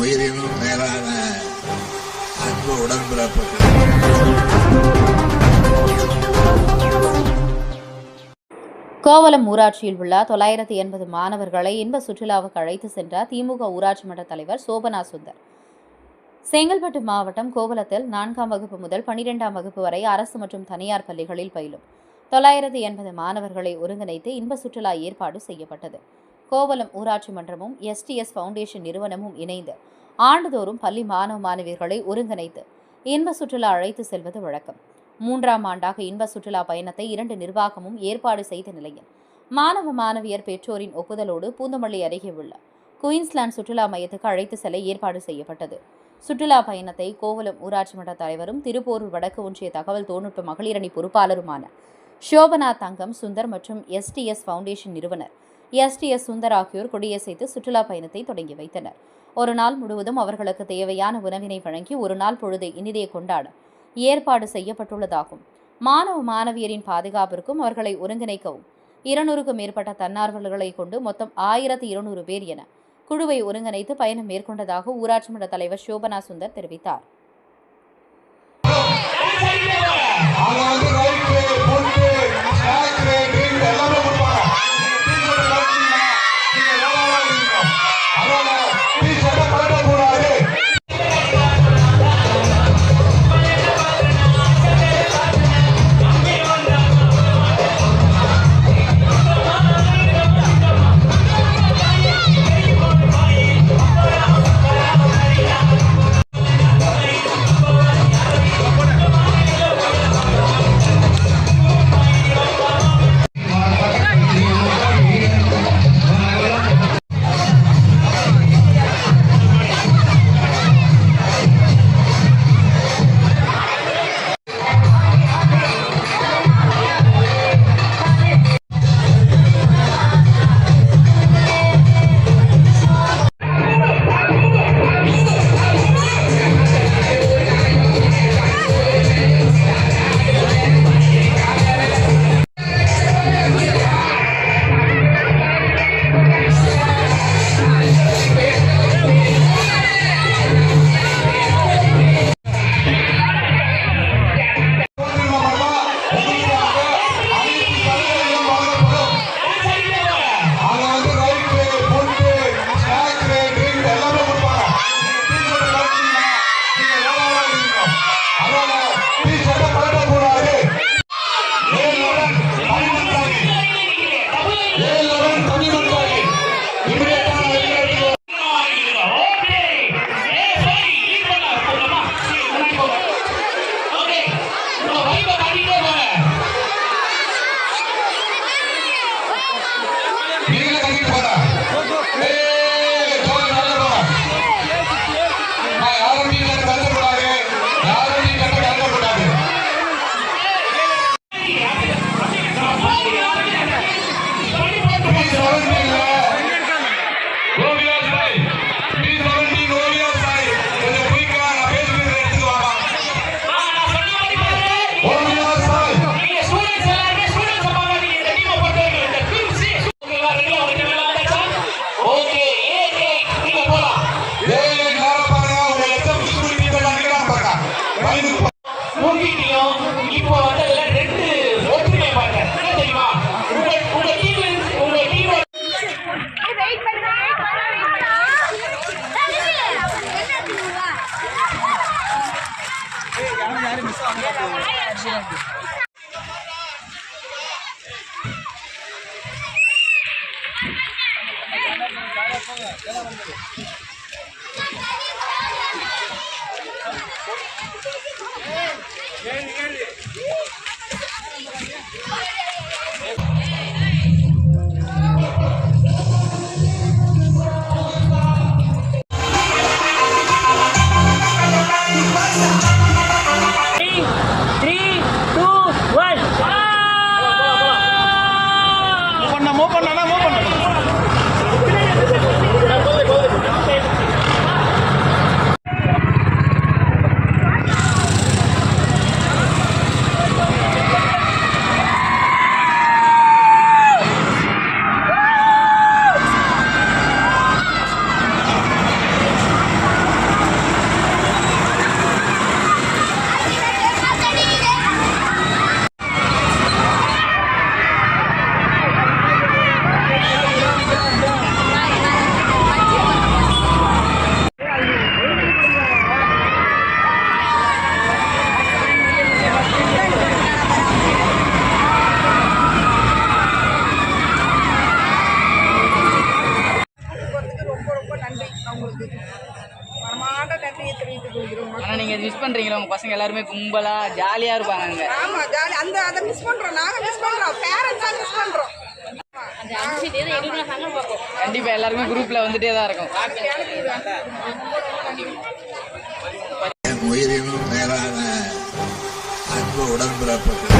உயிரினும் மேலான அன்பு உடன்பிறப்பு கோவலம் ஊராட்சியில் உள்ள தொள்ளாயிரத்தி எண்பது மாணவர்களை இன்ப சுற்றுலாவுக்கு அழைத்து சென்ற திமுக ஊராட்சி மன்ற தலைவர் சோபனா சுந்தர். செங்கல்பட்டு மாவட்டம் கோவலத்தில் நான்காம் வகுப்பு முதல் பனிரெண்டாம் வகுப்பு வரை அரசு மற்றும் தனியார் பள்ளிகளில் பயிலும். தொள்ளாயிரத்தி எண்பது மாணவர்களை ஒருங்கிணைத்து இன்ப சுற்றுலா ஏற்பாடு செய்யப்பட்டது. கோவலம் ஊராட்சி மன்றமும் எஸ்டிஎஸ் ஃபவுண்டேஷன் நிறுவனமும் இணைந்து ஆண்டுதோறும் பள்ளி மாணவ மாணவியர்களை ஒருங்கிணைத்து இன்ப சுற்றுலா அழைத்து செல்வது வழக்கம். மூன்றாம் ஆண்டாக இன்ப சுற்றுலா பயணத்தை இரண்டு நிர்வாகமும் ஏற்பாடு செய்த நிலையில் மாணவ மாணவியர் பெற்றோரின் ஒப்புதலோடு பூந்தமல்லி அருகே உள்ள குயின்ஸ்லாந்து சுற்றுலா மையத்துக்கு அழைத்து செல்ல ஏற்பாடு செய்யப்பட்டது. சுற்றுலா பயணத்தை கோவலம் ஊராட்சி மன்ற தலைவரும் திருப்போரூர் வடக்கு ஒன்றிய தகவல் தொழில்நுட்ப மகளிரணி பொறுப்பாளருமான ஷோபனா தங்கம் சுந்தர் மற்றும் எஸ்டிஎஸ் ஃபவுண்டேஷன் நிறுவனர் எஸ் டி எஸ் சுந்தர் ஆகியோர் கொடியசைத்து சுற்றுலா பயணத்தை தொடங்கி வைத்தனர். ஒரு நாள் முழுவதும் அவர்களுக்கு தேவையான உணவினை வழங்கி ஒரு நாள் பொழுதை இனிதே கொண்டாட ஏற்பாடு செய்யப்பட்டுள்ளதாகும். மாணவ மாணவியரின் பாதுகாப்பிற்கும் அவர்களை ஒருங்கிணைக்கவும் இருநூறுக்கும் மேற்பட்ட தன்னார்வலர்களை கொண்டு மொத்தம் ஆயிரத்தி இருநூறு பேர் என குழுவை ஒருங்கிணைத்து பயணம் மேற்கொண்டதாக ஊராட்சி மன்ற தலைவர் சோபனா சுந்தர் தெரிவித்தார். Thank you. ¿Cómo la உங்க பசங்க எல்லாருமே கும்பலா ஜாலியா இருப்பாங்க அங்க. ஆமா ஜாலி அந்த அதை மிஸ் பண்றோம். நாங்க மிஸ் பண்றோம். பேரண்ட்ஸா மிஸ் பண்றோம். கண்டிப்பா எல்லாருமே குரூப்ல வந்துட்டே தான் இருக்கும். உயிரினும் மேலான அன்பு உடன்பிறப்புகள்.